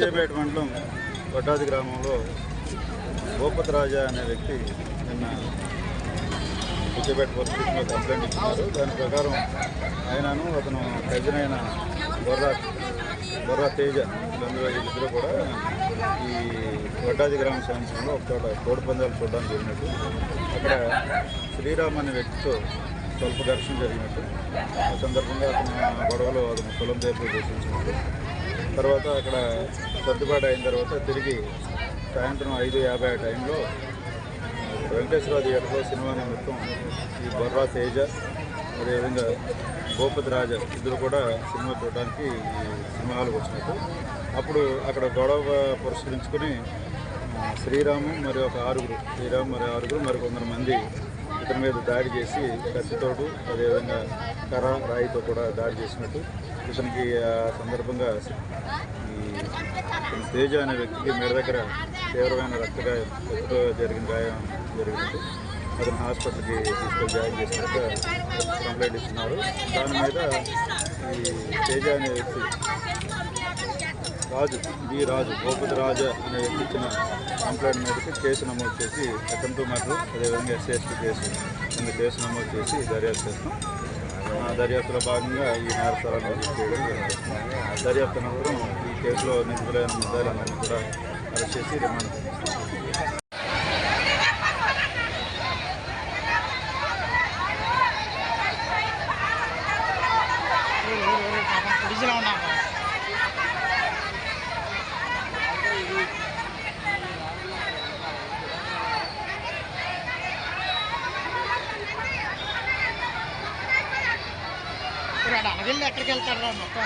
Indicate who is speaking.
Speaker 1: చేపేట మండలం వడ్డాది గ్రామంలో భూపతి రాజా అనే వ్యక్తి నిన్న విజయపేట పరిస్థితుల్లో కంప్లైంట్ ఇచ్చినారు దాని ప్రకారం ఆయనను అతను కజిన్ అయిన బొర్రా బొర్రా తేజ వీళ్ళిద్దరూ కూడా ఈ వడ్డాది గ్రామ సమీపంలో ఒక చోట కోడిపందాలు చూడడానికి జరిగినట్టు అక్కడ శ్రీరామ్ అనే వ్యక్తితో స్వల్ప ఘర్షణ జరిగినట్టు. ఆ సందర్భంగా అతను గొడవలో అతను కులం పేరు దర్శించినట్టు తర్వాత అక్కడ సర్దుబాటు అయిన తర్వాత తిరిగి సాయంత్రం ఐదు యాభై టైంలో వెంకటేశ్వర థియేటర్లో సినిమా నిమిత్తం ఈ బొర్రా తేజ అదేవిధంగా భూపతి రాజా ఇద్దరు కూడా సినిమా చూడడానికి ఈ సినిమా హాల్కి వచ్చినట్టు. అప్పుడు అక్కడ గొడవ పురస్కరించుకొని శ్రీరాము మరి ఒక ఆరుగురు శ్రీరాము మరి ఆరుగురు మరి కొందరు మంది ఇతని మీద దాడి చేసి కత్తితోడు అదేవిధంగా కర రాయితో కూడా దాడి చేసినట్టు ఇతనికి ఆ సందర్భంగా ఈ తేజ అనే వ్యక్తికి మెడ దగ్గర తీవ్రమైన రక్తగాయం కత్తితో జరిగిన గాయం జరిగినట్టు అతను హాస్పిటల్కి తీసుకొని జాయిన్ చేసినట్టుగా కంప్లైంట్ ఇస్తున్నారు. దాని మీద ఈ తేజ అనే వ్యక్తి రాజు బి రాజు గోపతి రాజా అనే వ్యక్తి ఇచ్చిన కంప్లైంట్ మీదకి కేసు నమోదు చేసి అటెంప్ట్ మర్డర్ అదేవిధంగా ఎస్సీఎస్టీ కేసు కింద కేసు నమోదు చేసి దర్యాప్తు చేస్తాం. ఆ దర్యాప్తులో భాగంగా ఈ నేరస్థలాన్ని విజిట్ చేయడం దర్యాప్తు అనంతరం ఈ కేసులో నిధులైన ముద్దాయిలందరినీ కూడా అరెస్ట్ చేసి రిమాండ్ పంపిస్తాం
Speaker 2: డిజిలో ఎక్కడికి వెళ్తారా మొత్తం